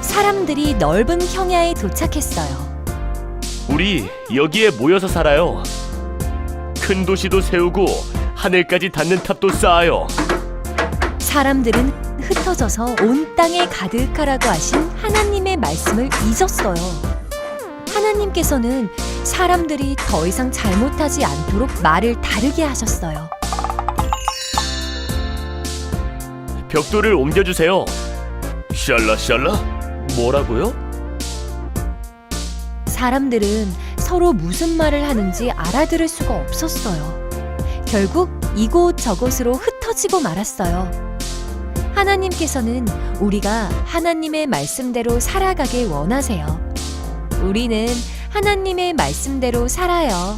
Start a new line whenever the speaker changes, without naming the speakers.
사람들이 넓은 평야에 도착했어요.
우리 여기에 모여서 살아요. 큰 도시도 세우고 하늘까지 닿는 탑도 쌓아요.
사람들은 흩어져서 온 땅에 가득하라고 하신 하나님의 말씀을 잊었어요. 하나님께서는 사람들이 더 이상 잘못하지 않도록 말을 다르게 하셨어요.
벽돌을 옮겨주세요. 샬라샬라? 뭐라고요?
사람들은 서로 무슨 말을 하는지 알아들을 수가 없었어요. 결국 이곳저곳으로 흩어지고 말았어요. 하나님께서는 우리가 하나님의 말씀대로 살아가길 원하세요. 우리는 하나님의 말씀대로 살아요.